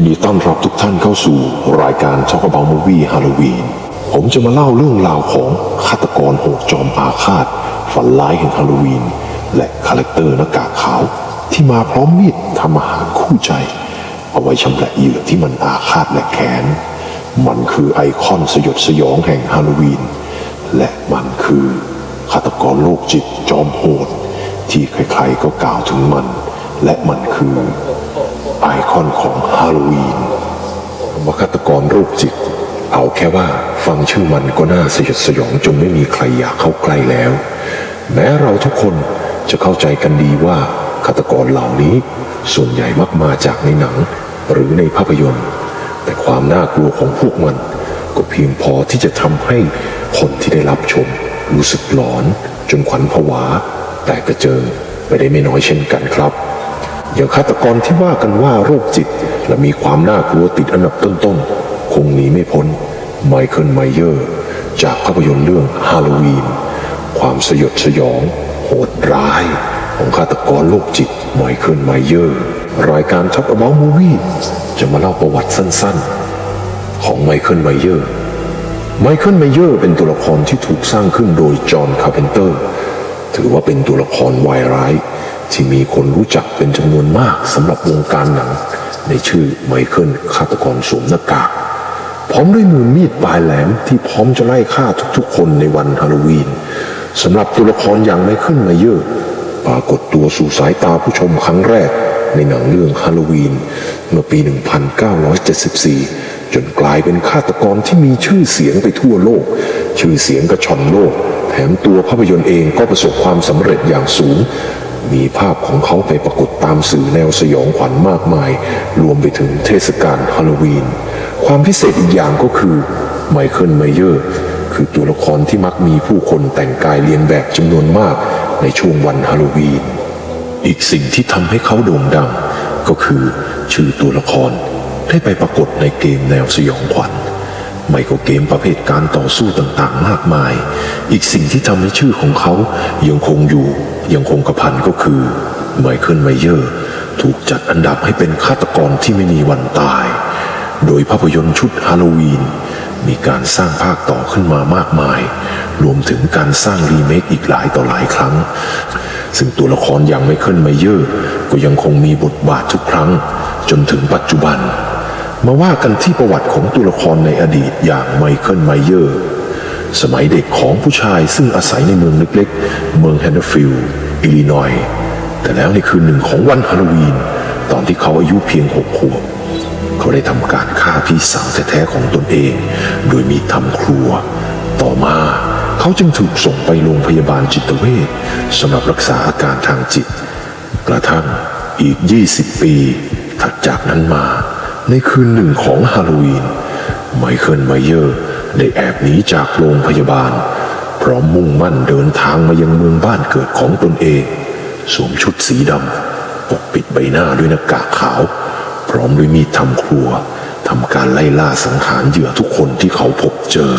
ินดีต้อนรับทุกท่านเข้าสู่รายการ Talk About Movie Halloween ผมจะมาเล่าเรื่องราวของฆาตกรโหดจอมอาฆาต ฝันร้ายแห่งฮาโลวีน และคาแรคเตอร์หน้ากากขาว ที่มาพร้อมมีดทำอาหารคู่ใจ เอาไว้ชำระเหยื่อที่มันอาฆาตและแค้น มันคือไอคอนสยดสยองแห่งฮาโลวีน และมันคือฆาตกรโรคจิตจอมโหด ที่ใครๆก็กล่าวถึงมัน และมันคือ ไอคอนของฮาโลวีนว่าฆาตกรโรคจิต เอาแค่ว่าฟังชื่อมันก็น่าสยดสยองจนไม่มีใครอยากเข้าใกล้แล้ว แม้เราทุกคนจะเข้าใจกันดีว่าฆาตกรเหล่านี้ ส่วนใหญ่มักมาจากในหนัง หรือในภาพยนตร์ แต่ความน่ากลัวของพวกมัน ก็เพียงพอที่จะทำให้คนที่ได้รับชม รู้สึกหลอน จนขวัญผวา แต่กระเจิงไม่ได้ไม่น้อยเช่นกันครับ ย่างฆาตกรที่ว่ากันว่าโรคจิต และมีความน่ากลัวติดอันดับต้นๆ คงหนีไม่พ้นไมเคิลไมเยอร์ จากภาพยนตร์เรื่องฮาโลวีน ความสยดสยอง โหดร้าย ของฆาตกรโรคจิตไมเคิลไมเยอร์ รายการ Talk About Movie จะมาเล่าประวัติสั้นๆ ของไมเคิลไมเยอร์ไมเคิลไมเยอร์เป็นตัวละครที่ถูกสร้างขึ้นโดยจอห์นคาร์เพนเตอร์ ถือว่าเป็นตัวละครวายร้าย ที่มีคนรู้จักเป็นจำนวนมากสำหรับวงการหนัง ในชื่อไมเคิลฆาตกรสวมหน้ากากพร้อมด้วยมือมีดปลายแหลมที่พร้อมจะไล่ฆ่าทุกๆ คนในวันฮาโลวีนสำหรับตัวละครอย่างไมเคิลไมเยอร์ปรากฏตัวสู่สายตาผู้ชมครั้งแรก ในหนังเรื่องฮาโลวีนเมื่อปี 1974 จนกลายเป็นฆาตกรที่มีชื่อเสียงไปทั่วโลก ชื่อเสียงกระชอนโลก แถมตัวภาพยนตร์เองก็ประสบความสำเร็จอย่างสูง มีภาพของเขาไปปรากฏตามสื่อแนวสยองขวัญมากมาย รวมไปถึงเทศกาลฮาโลวีน ความพิเศษอีกอย่างก็คือไมเคิลไมเยอร์คือตัวละครที่มักมีผู้คนแต่งกายเลียนแบบจำนวนมากในช่วงวันฮาโลวีน อีกสิ่งที่ทำให้เขาโด่งดัง ก็คือชื่อตัวละครได้ไปปรากฏในเกมแนวสยองขวัญ ไม่ก็เกมประเภทการต่อสู้ต่างๆ มากมาย อีกสิ่งที่ทำให้ชื่อของเขายังคงอยู่ ยังคงกระพันก็คือไมเคิลไมเยอร์ ถูกจัดอันดับให้เป็นฆาตกรที่ไม่มีวันตาย โดยภาพยนตร์ชุดฮาโลวีน มีการสร้างภาคต่อขึ้นมามากมาย รวมถึงการสร้างรีเมคอีกหลายต่อหลายครั้ง ซึ่งตัวละครอย่างไมเคิลไมเยอร์ ก็ยังคงมีบทบาททุกครั้ง จนถึงปัจจุบัน มาว่ากันที่ประวัติของตัวละครในอดีตอย่างไมเคิลไมเยอร์สมัยเด็กของผู้ชายซึ่งอาศัยในเมืองเล็กๆ เมืองแฮนเดอร์ฟิลด์อิลลินอยแต่แล้วในคืนหนึ่งของวันฮาโลวีน ตอนที่เขาอายุเพียงหกขวบ เขาได้ทำการฆ่าพี่สาวแท้ๆของตนเอง โดยมีทำครัว ต่อมาเขาจึงถูกส่งไปโรงพยาบาลจิตเวชสำหรับรักษาอาการทางจิต กระทั่งอีก 20 ปี ถัดจากนั้นมา ในคืนหนึ่งของฮาโลวีน ไมเคิลไมเยอร์ได้แอบหนีจากโรงพยาบาล พร้อมมุ่งมั่นเดินทางมายังเมืองบ้านเกิดของตนเอง สวมชุดสีดำปกปิดใบหน้าด้วยหน้ากากขาว พร้อมด้วยมีดทำครัวทำการไล่ล่าสังหารเหยื่อทุกคนที่เขาพบเจอ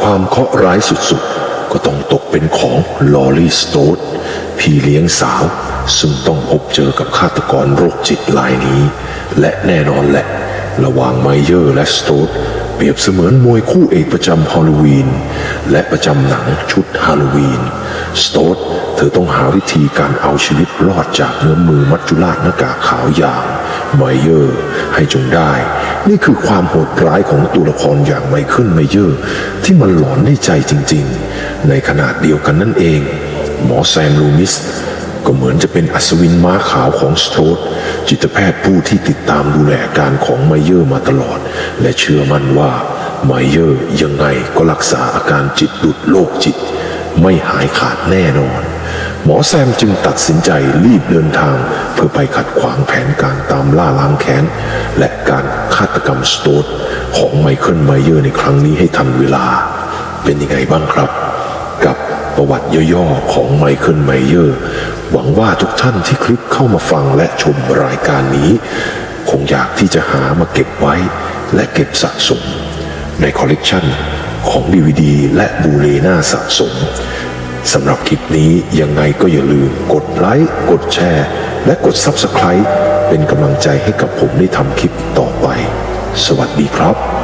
ความเคราะห์ร้ายสุดๆ ก็ต้องตกเป็นของลอรี่สโตดพี่เลี้ยงสาว ซึ่งต้องพบเจอกับฆาตกรโรคจิตรายนี้ และแน่นอนแหละ ระหว่างไมเยอร์และสโตดเปรียบเสมือนมวยคู่เอกประจำฮาโลวีน และประจำหนังชุดฮาโลวีน สโตดเธอต้องหาวิธีการเอาชีวิตรอดจากเงื้อมมือมัจจุราชหน้ากากขาวอย่างไมเยอร์ให้จงได้ นี่คือความโหดร้ายของตัวละครอย่างไมเคิลไมเยอร์ที่มันหลอนในใจจริงๆ ในขนาดเดียวกันนั่นเอง หมอแซมลูมิส ก็เหมือนจะเป็นอัศวินม้าขาวของสโตดจิตแพทย์ผู้ที่ติดตามดูแลอาการของไมเยอร์มาตลอด และเชื่อมั่นว่าไมเยอร์ยังไงก็รักษาอาการจิตดุดโรคจิต ไม่หายขาดแน่นอน หมอแซมจึงตัดสินใจรีบเดินทาง เพื่อไปขัดขวางแผนการตามล่าล้างแค้น และการฆาตกรรมสโตดของไมเคิลไมเยอร์ในครั้งนี้ให้ทันเวลา เป็นยังไงบ้างครับ ประวัติย่อๆของไมเคิลไมเยอร์ หวังว่าทุกท่านที่คลิกเข้ามาฟังและชมรายการนี้ คงอยากที่จะหามาเก็บไว้ และเก็บสะสม ในคอลเลกชันของ DVD และบูเลน่าสะสมสำหรับคลิปนี้ยังไงก็อย่าลืมกดไลค์กดแชร์ และกด Subscribe เป็นกำลังใจให้กับผมได้ทำคลิปต่อไป สวัสดีครับ